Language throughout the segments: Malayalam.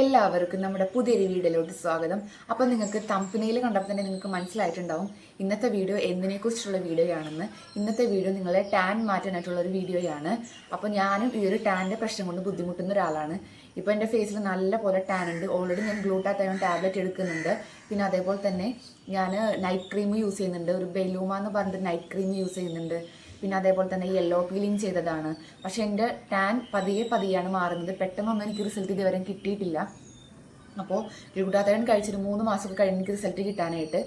എല്ലാവർക്കും നമ്മുടെ പുതിയൊരു വീഡിയോയിലോട്ട് സ്വാഗതം. അപ്പോൾ നിങ്ങൾക്ക് തമ്പനയിൽ കണ്ടപ്പോൾ തന്നെ നിങ്ങൾക്ക് മനസ്സിലായിട്ടുണ്ടാവും ഇന്നത്തെ വീഡിയോ എന്തിനെക്കുറിച്ചുള്ള വീഡിയോയാണെന്ന്. ഇന്നത്തെ വീഡിയോ നിങ്ങളെ ടാൻ മാറ്റാനായിട്ടുള്ള ഒരു വീഡിയോയാണ്. അപ്പോൾ ഞാനും ഈ ഒരു ടാന്റെ പ്രശ്നം കൊണ്ട് ബുദ്ധിമുട്ടുന്ന ഒരാളാണ്. ഇപ്പോൾ എന്റെ ഫേസിൽ നല്ല പോലെ ടാൻ ഉണ്ട്. ഓൾറെഡി ഞാൻ ഗ്ലൂട്ടാത്തയോൺ ടാബ്ലറ്റ് എടുക്കുന്നുണ്ട്. പിന്നെ അതേപോലെ തന്നെ ഞാൻ നൈറ്റ് ക്രീം യൂസ് ചെയ്യുന്നുണ്ട്. ഒരു ബെലൂമ എന്ന് പറഞ്ഞിട്ട് നൈറ്റ് ക്രീം യൂസ് ചെയ്യുന്നുണ്ട്. പിന്നെ അതേപോലെ തന്നെ യെല്ലോ പീലിംഗ് ചെയ്തതാണ്. പക്ഷെ എന്റെ ടാൻ പതിയെ പതിയാണ് മാറുന്നത്. പെട്ടെന്നൊന്നും എനിക്ക് റിസൾട്ട് ഇതുവരെ കിട്ടിയിട്ടില്ല. അപ്പോൾ ഗ്ലൂട്ടാത്തയോൺ കഴിച്ചിട്ട് മൂന്ന് മാസമൊക്കെ കഴിഞ്ഞ് എനിക്ക് റിസൾട്ട് കിട്ടാനായിട്ട്.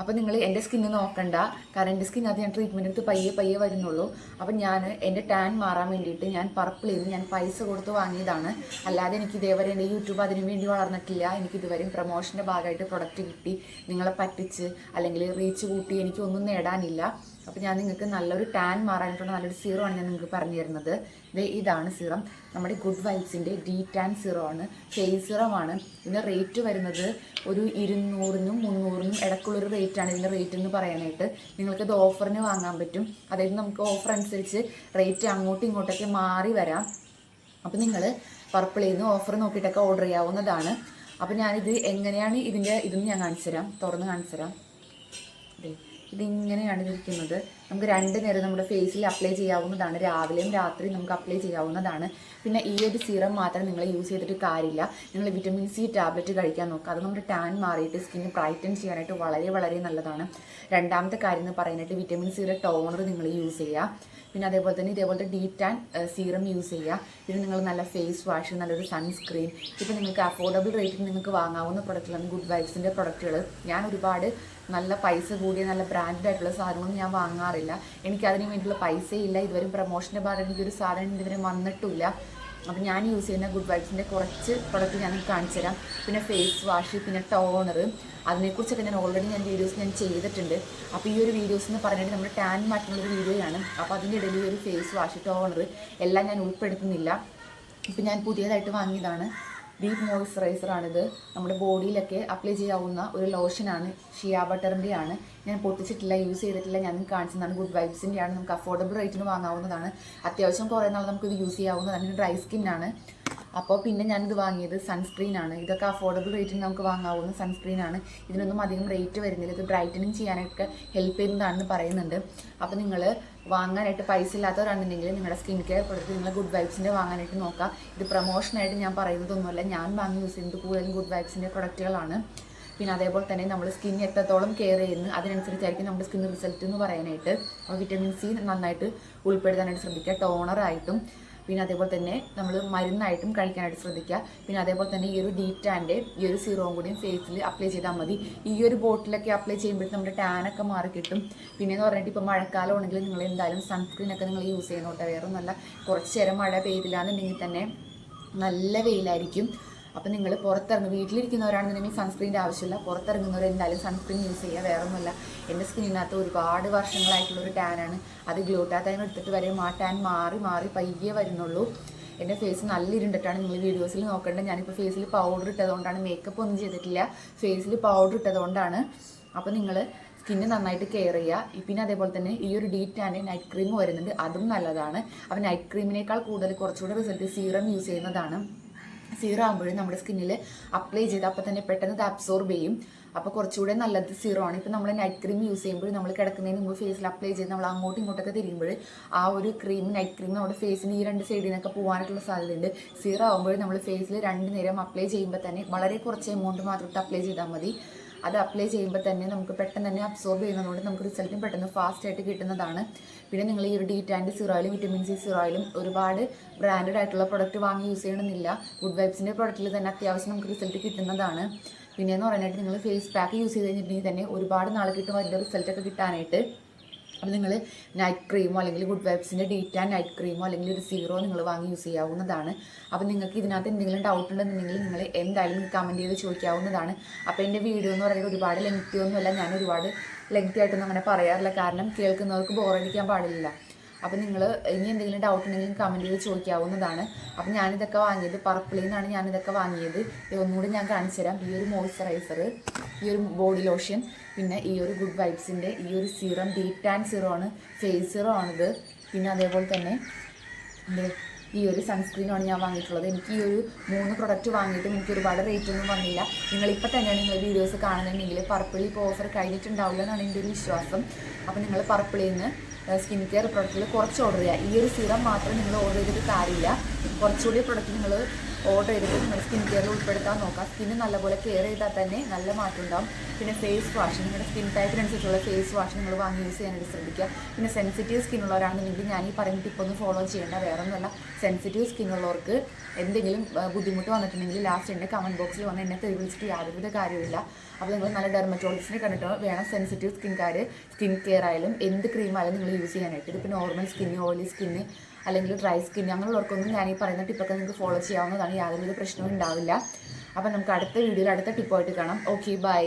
അപ്പോൾ നിങ്ങൾ എന്റെ സ്കിന്ന് നോക്കണ്ട. കാരണം എന്റെ സ്കിന്നകത്ത് ഞാൻ ട്രീറ്റ്മെന്റ് എടുത്ത് പയ്യെ പയ്യെ വരുന്നുള്ളൂ. അപ്പം ഞാൻ എന്റെ ടാൻ മാറാൻ വേണ്ടിയിട്ട് ഞാൻ പർപ്പിൾ ചെയ്ത് ഞാൻ പൈസ കൊടുത്ത് വാങ്ങിയതാണ്. അല്ലാതെ എനിക്ക് ഇതേവരെ എന്റെ യൂട്യൂബ് അതിനു വേണ്ടി വളർന്നിട്ടില്ല. എനിക്ക് ഇതുവരെയും പ്രൊമോഷന്റെ ഭാഗമായിട്ട് പ്രൊഡക്റ്റ് കിട്ടി. നിങ്ങളെ പറ്റിച്ച് അല്ലെങ്കിൽ റീച്ച് കൂട്ടി എനിക്കൊന്നും നേടാനില്ല. അപ്പോൾ ഞാൻ നിങ്ങൾക്ക് നല്ലൊരു ടാൻ മാറാനായിട്ടുള്ള നല്ലൊരു സീറോ ആണ് ഞാൻ നിങ്ങൾക്ക് പറഞ്ഞു തരുന്നത്. ഇതാണ് സീറം നമ്മുടെ ഗുഡ് വൈബ്സിന്റെ ഡി ടാൻ സീറോ ആണ്. ഫേസ് സീറം ആണ്. ഇതിന്റെ റേറ്റ് വരുന്നത് ഒരു ഇരുന്നൂറിനും മുന്നൂറിനും ഇടയ്ക്കുള്ളൊരു റേറ്റാണ് ഇതിന്റെ റേറ്റ് എന്ന് പറയാനായിട്ട്. നിങ്ങൾക്കിത് ഓഫറിന് വാങ്ങാൻ പറ്റും. അതായത് നമുക്ക് ഓഫർ അനുസരിച്ച് റേറ്റ് അങ്ങോട്ടും ഇങ്ങോട്ടൊക്കെ മാറി വരാം. അപ്പോൾ നിങ്ങൾ പർപ്പിളിൽ നിന്ന് ഓഫർ നോക്കിയിട്ടൊക്കെ ഓർഡർ ചെയ്യാവുന്നതാണ്. അപ്പോൾ ഞാനിത് എങ്ങനെയാണ് ഇതിന്റെ ഇതെന്ന് ഞാൻ കാണിച്ചു തരാം. തുറന്ന് കാണിച്ചു തരാം. ഇതിങ്ങനെയാണ് ഇരിക്കുന്നത് നമുക്ക് രണ്ട് നേരം നമ്മുടെ ഫേസിൽ അപ്ലൈ ചെയ്യാവുന്നതാണ്. രാവിലെയും രാത്രിയും നമുക്ക് അപ്ലൈ ചെയ്യാവുന്നതാണ്. പിന്നെ ഈ ഒരു സിറം മാത്രം നിങ്ങൾ യൂസ് ചെയ്തിട്ട് കാര്യമില്ല. നിങ്ങൾ വിറ്റമിൻ സി ടാബ്ലറ്റ് കഴിക്കാൻ നോക്കുക. അത് നമ്മുടെ ടാൻ മാറിയിട്ട് സ്കിന്ന് ബ്രൈറ്റൻ ചെയ്യാനായിട്ട് വളരെ വളരെ നല്ലതാണ്. രണ്ടാമത്തെ കാര്യം എന്ന് പറയാനായിട്ട് വിറ്റമിൻ സിയുടെ ടോണർ നിങ്ങൾ യൂസ് ചെയ്യുക. പിന്നെ അതേപോലെ തന്നെ ഇതേപോലത്തെ ഡീ ടാൻ സീറം യൂസ് ചെയ്യുക. പിന്നെ നിങ്ങൾ നല്ല ഫേസ് വാഷ് നല്ലൊരു സൺസ്ക്രീൻ ഇപ്പോൾ നിങ്ങൾക്ക് അഫോർഡബിൾ റേറ്റിൽ നിങ്ങൾക്ക് വാങ്ങാവുന്ന പ്രൊഡക്റ്റുകളാണ് ഗുഡ് വൈബ്സിന്റെ പ്രൊഡക്റ്റുകൾ ഞാൻ ഒരുപാട് നല്ല പൈസ കൂടിയ നല്ല ബ്രാൻഡ് ആയിട്ടുള്ള സാധനങ്ങളൊന്നും ഞാൻ വാങ്ങാറില്ല. എനിക്ക് അതിന് വേണ്ടിയിട്ടുള്ള പൈസയില്ല ഇതുവരെ പ്രൊമോഷന്റെ ഭാഗം എനിക്കൊരു സാധനം ഇതുവരെ വന്നിട്ടില്ല അപ്പം ഞാൻ യൂസ് ചെയ്യുന്ന ഗുഡ് വൈബ്സിന്റെ കുറച്ച് പ്രൊഡക്റ്റ് ഞാൻ കാണിച്ചു തരാം. പിന്നെ ഫേസ് വാഷ് പിന്നെ ടോണർ അതിനെക്കുറിച്ചൊക്കെ ഞാൻ ഓൾറെഡി ഞാൻ വീഡിയോസ് ഞാൻ ചെയ്തിട്ടുണ്ട്. അപ്പോൾ ഈ ഒരു വീഡിയോസ് എന്ന് പറഞ്ഞിട്ട് നമ്മുടെ ടാൻ മാറ്റുന്നൊരു വീഡിയോയാണ് അപ്പോൾ അതിന്റെ ഇടയിൽ ഒരു ഫേസ് വാഷ് ടോണർ എല്ലാം ഞാൻ ഉൾപ്പെടുത്തുന്നില്ല. ഇപ്പം ഞാൻ പുതിയതായിട്ട് വാങ്ങിയതാണ്. ഡീപ്പ് മോയ്സ്ചറൈസർ ആണിത് നമ്മുടെ ബോഡിയിലൊക്കെ അപ്ലൈ ചെയ്യാവുന്ന ഒരു ലോഷനാണ് ഷിയ ബട്ടറിന്റെ ആണ് ഞാൻ പൊട്ടിച്ചിട്ടില്ല യൂസ് ചെയ്തിട്ടില്ല ഞാൻ കാണിച്ചതാണ്. ഗുഡ് വൈബ്സിന്റെ ആണ് നമുക്ക് അഫോർഡബിൾ റേറ്റിന് വാങ്ങാവുന്നതാണ്. അത്യാവശ്യം കുറേ നാൾ നമുക്കിത് യൂസ് ചെയ്യാവുന്നതാണ്. ഡ്രൈ സ്കിന്നാണ്. അപ്പോൾ പിന്നെ ഞാനിത് വാങ്ങിയത് സൺസ്ക്രീൻ ആണ്. ഇതൊക്കെ അഫോർഡബിൾ റേറ്റിന് നമുക്ക് വാങ്ങാവുന്ന സൺസ്ക്രീൻ ആണ്. ഇതിനൊന്നും അധികം റേറ്റ് വരുന്നില്ല. ഇത് ബ്രൈറ്റനിങ് ചെയ്യാനൊക്കെ ഹെൽപ്പ് ചെയ്യുന്നതാണെന്ന് പറയുന്നുണ്ട്. അപ്പോൾ നിങ്ങൾ വാങ്ങാനായിട്ട് പൈസ ഇല്ലാത്തവരാണെന്നുണ്ടെങ്കിൽ നിങ്ങളുടെ സ്കിൻ കെയർ പ്രൊഡക്റ്റ് നിങ്ങൾ ഗുഡ് വൈബ്സിന്റെ വാങ്ങാനായിട്ട് നോക്കുക. ഇത് പ്രൊമോഷനായിട്ട് ഞാൻ പറയുന്നതൊന്നുമല്ല. ഞാൻ വാങ്ങി യൂസ് ചെയ്യുന്നത് കൂടുതലും ഗുഡ് വൈബ്സിന്റെ പ്രൊഡക്റ്റുകളാണ് പിന്നെ അതേപോലെ തന്നെ നമ്മൾ സ്കിൻ എത്രത്തോളം കെയർ ചെയ്യുന്നു അതിനനുസരിച്ചായിരിക്കും നമ്മുടെ സ്കിൻ റിസൾട്ട് എന്ന് പറയാനായിട്ട്. വിറ്റമിൻ സി നന്നായിട്ട് ഉൾപ്പെടുത്താനായിട്ട് ശ്രദ്ധിക്കുക. ടോണറായിട്ടും പിന്നെ അതേപോലെ തന്നെ നമ്മൾ മരുന്നായിട്ടും കഴിക്കാനായിട്ട് ശ്രദ്ധിക്കുക. പിന്നെ അതേപോലെ തന്നെ ഈ ഒരു ഡീറ്റാന്റെ ഈ ഒരു സീറോം കൂടിയും ഫേസിൽ അപ്ലൈ ചെയ്താൽ മതി. ഈ ഒരു ബോട്ടിലൊക്കെ അപ്ലൈ ചെയ്യുമ്പോഴത്തേക്കും നമ്മുടെ ടാനൊക്കെ മാറി കിട്ടും. പിന്നെ എന്ന് പറഞ്ഞിട്ട് ഇപ്പോൾ മഴക്കാലം ഉണ്ടെങ്കിൽ നിങ്ങൾ എന്തായാലും സൺസ്ക്രീൻ ഒക്കെ നിങ്ങൾ യൂസ് ചെയ്യുന്നുണ്ട് വേറെ നല്ല കുറച്ച് നേരം മഴ പെയ്തില്ല എന്നുണ്ടെങ്കിൽ തന്നെ നല്ല വെയിലായിരിക്കും. അപ്പം നിങ്ങൾ പുറത്തിറങ്ങും വീട്ടിലിരിക്കുന്നവരാണെന്നുണ്ടെങ്കിൽ സൺസ്ക്രീന്റെ ആവശ്യമില്ല. പുറത്തിറങ്ങുന്നവർ എന്തായാലും സൺസ്ക്രീൻ യൂസ് ചെയ്യുക വേറെ ഒന്നുമില്ല എന്റെ സ്കിന്നിനകത്ത് ഒരുപാട് വർഷങ്ങളായിട്ടുള്ള ഒരു ടാനാണ് അത് ഗ്ലൂട്ടാത്തൈൻ എടുത്തിട്ട് വരെ ആ ടാൻ മാറി മാറി പയ്യെ വരുന്നുള്ളൂ. എന്റെ ഫേസ് നല്ല ഇരുണ്ടിട്ടാണ് നിങ്ങൾ വീഡിയോസിൽ നോക്കേണ്ടത്. ഞാനിപ്പോൾ ഫേസിൽ പൗഡർ ഇട്ടതുകൊണ്ടാണ് മേക്കപ്പ് ഒന്നും ചെയ്തിട്ടില്ല. ഫേസിൽ പൗഡർ ഇട്ടതുകൊണ്ടാണ്. അപ്പോൾ നിങ്ങൾ സ്കിന്ന് നന്നായിട്ട് കെയർ ചെയ്യുക പിന്നെ അതേപോലെ തന്നെ ഈ ഒരു ഡീ ടാന്റെ നൈറ്റ് ക്രീം വരുന്നുണ്ട്. അതും നല്ലതാണ്. അപ്പോൾ നൈറ്റ് ക്രീമിനേക്കാൾ കൂടുതൽ കുറച്ചുകൂടെ റിസൾട്ട് സീറം യൂസ് ചെയ്യുന്നതാണ്. സീറോ ആകുമ്പോഴും നമ്മുടെ സ്കിന്നിൽ അപ്ലൈ ചെയ്ത് അപ്പോൾ തന്നെ പെട്ടെന്ന് ഇത് അബ്സോർബ് ചെയ്യും. അപ്പോൾ കുറച്ചുകൂടെ നല്ലത് സീറോ ആണ്. ഇപ്പോൾ നമ്മൾ നൈറ്റ് ക്രീം യൂസ് ചെയ്യുമ്പോൾ നമ്മൾ കിടക്കുന്നതിന് മുമ്പ് ഫേസിൽ അപ്ലൈ ചെയ്ത് നമ്മൾ അങ്ങോട്ടും ഇങ്ങോട്ടൊക്കെ തിരിയുമ്പോൾ ആ ഒരു ക്രീം നൈറ്റ് ക്രീം നമ്മുടെ ഫേസിന് ഈ രണ്ട് സൈഡിൽ നിന്നൊക്കെ പോകാനായിട്ടുള്ള സാധ്യതയുണ്ട്. സീറോ ആകുമ്പോൾ നമ്മൾ ഫേസിൽ രണ്ട് നേരം അപ്ലൈ ചെയ്യുമ്പോൾ തന്നെ വളരെ കുറച്ച് എമൗണ്ട് മാത്രം അപ്ലൈ ചെയ്താൽ മതി. അത് അപ്ലൈ ചെയ്യുമ്പോൾ തന്നെ നമുക്ക് പെട്ടെന്ന് തന്നെ അബ്സോർബ് ചെയ്യുന്നതുകൊണ്ട് നമുക്ക് റിസൾട്ടും പെട്ടെന്ന് ഫാസ്റ്റ് ആയിട്ട് കിട്ടുന്നതാണ്. പിന്നെ നിങ്ങൾ ഈ ഒരു ഡീറ്റാൻഡ് സിറോയിലും വിറ്റമിൻ സി സിറോയിലും ഒരുപാട് ബ്രാൻഡഡ് ആയിട്ടുള്ള പ്രൊഡക്റ്റ് വാങ്ങി യൂസ് ചെയ്യണമെന്നില്ല. ഗുഡ് വൈബ്സിന്റെ പ്രൊഡക്റ്റിൽ തന്നെ അത്യാവശ്യം നമുക്ക് റിസൾട്ട് കിട്ടുന്നതാണ്. പിന്നെ എന്ന് പറയാനായിട്ട് നിങ്ങൾ ഫേസ് പാക്ക് യൂസ് ചെയ്ത് കഴിഞ്ഞിട്ടുണ്ടെങ്കിൽ തന്നെ ഒരുപാട് നാൾ കിട്ടും അതിന്റെ റിസൾട്ടൊക്കെ കിട്ടാനായിട്ട്. അപ്പോൾ നിങ്ങൾ നൈറ്റ് ക്രീമോ അല്ലെങ്കിൽ ഗുഡ് വൈബ്സിന്റെ ഡീറ്റ നൈറ്റ് ക്രീമോ അല്ലെങ്കിൽ ഒരു സീറോ നിങ്ങൾ വാങ്ങി യൂസ് ചെയ്യാവുന്നതാണ്. അപ്പോൾ നിങ്ങൾക്ക് ഇതിനകത്ത് എന്തെങ്കിലും ഡൗട്ട് ഉണ്ടെന്നുണ്ടെങ്കിൽ നിങ്ങൾ എന്തായാലും കമന്റ് ചെയ്ത് ചോദിക്കാവുന്നതാണ്. അപ്പോൾ എന്റെ വീഡിയോ എന്ന് പറയുന്നത് ഒരുപാട് ലെങ്ത്തി ഒന്നുമല്ല. ഞാൻ ഒരുപാട് ലെങ്ത്തി ആയിട്ടൊന്നും അങ്ങനെ പറയാറില്ല. കാരണം കേൾക്കുന്നവർക്ക് ബോറടിക്കാൻ പാടില്ല അപ്പോൾ നിങ്ങൾ ഇനി എന്തെങ്കിലും ഡൗട്ട് ഉണ്ടെങ്കിൽ കമന്റ് ചെയ്ത് ചോദിക്കാവുന്നതാണ്. അപ്പോൾ ഞാനിതൊക്കെ വാങ്ങിയത് പർപ്പിളിൽ നിന്നാണ് ഞാനിതൊക്കെ വാങ്ങിയത്. ഒന്നുകൂടി ഞാൻ കാണിച്ചു തരാം. ഈ ഒരു മോയ്സ്ചറൈസർ ഈ ഒരു ബോഡി ലോഷൻ പിന്നെ ഈ ഒരു ഗുഡ് വൈബ്സിന്റെ ഈ ഒരു സീറം ഡീപ് ടാൻ സീറോ ആണ് ഫേസ് സീറോ ആണിത്. പിന്നെ അതേപോലെ തന്നെ ഈ ഒരു സൺസ്ക്രീനാണ് ഞാൻ വാങ്ങിയിട്ടുള്ളത്. എനിക്ക് ഈ ഒരു മൂന്ന് പ്രൊഡക്റ്റ് വാങ്ങിയിട്ടും എനിക്ക് ഒരുപാട് റേറ്റ് ഒന്നും വന്നില്ല. നിങ്ങളിപ്പോൾ തന്നെയാണ് നിങ്ങൾ വീഡിയോസ് കാണുന്നുണ്ടെങ്കിൽ പർപ്പിൾ ഇപ്പോൾ ഓഫർ കഴിഞ്ഞിട്ടുണ്ടാവില്ല എന്നാണ് എന്റെ ഒരു വിശ്വാസം. അപ്പോൾ നിങ്ങൾ പർപ്പിളിൽ നിന്ന് സ്കിൻ കെയർ പ്രൊഡക്റ്റിൽ കുറച്ച് ഓർഡർ ചെയ്യുക ഈ ഒരു സീറം മാത്രം നിങ്ങൾ ഓർഡർ ചെയ്തിട്ട് കാര്യമില്ല. കുറച്ചുകൂടി പ്രൊഡക്റ്റ് നിങ്ങൾ ഓർഡർ ചെയ്തിട്ട് നിങ്ങൾ സ്കിൻ കെയറിൽ ഉൾപ്പെടുത്താൻ നോക്കുക സ്കിന്ന് നല്ലപോലെ കെയർ ചെയ്താൽ തന്നെ നല്ല മാറ്റം ഉണ്ടാവും. പിന്നെ ഫേസ് വാഷ് നിങ്ങളുടെ സ്കിൻ ടൈപ്പിനനുസരിച്ചുള്ള ഫേസ് വാഷ് നിങ്ങൾ വാങ്ങി യൂസ് ചെയ്യാനായിട്ട് ശ്രദ്ധിക്കുക. പിന്നെ സെൻസിറ്റീവ് സ്കിൻ ഉള്ളവരാണെന്നുണ്ടെങ്കിൽ ഞാൻ ഈ പറയുന്ന ടിപ്പൊന്നും ഫോളോ ചെയ്യേണ്ട വേറെ ഒന്നുമല്ല സെൻസിറ്റീവ് ഉള്ളവർക്ക് എന്തെങ്കിലും ബുദ്ധിമുട്ട് വന്നിട്ടുണ്ടെങ്കിൽ ലാസ്റ്റ് എന്റെ കമന്റ് ബോക്സിൽ വന്ന് എന്നെ തെളിവിളിച്ചിട്ട് യാതൊരുവിധ കാര്യമില്ല അപ്പോൾ നിങ്ങൾ നല്ല ഡെർമറ്റോളജിസ്റ്റിനെ കണ്ടിട്ട്? വേണം sensitive skin card skin care ആയാലും എന്ത് ക്രീം ആയാലും നിങ്ങൾ യൂസ് ചെയ്യാനായിട്ട്. ഇതിപ്പോൾ നോർമൽ സ്കിന്ന് ഓയിലി സ്കിന്ന് അല്ലെങ്കിൽ ഡ്രൈ സ്കിൻ അങ്ങനെയുള്ളവർക്കൊന്നും ഞാൻ ഈ പറയുന്ന ടിപ്പൊക്കെ നിങ്ങൾക്ക് ഫോളോ ചെയ്യാവുന്നതാണ്. യാതൊരു പ്രശ്നവും ഉണ്ടാവില്ല. അപ്പോൾ നമുക്ക് അടുത്ത വീഡിയോയിൽ അടുത്ത ടിപ്പായിട്ട് കാണാം. Okay bye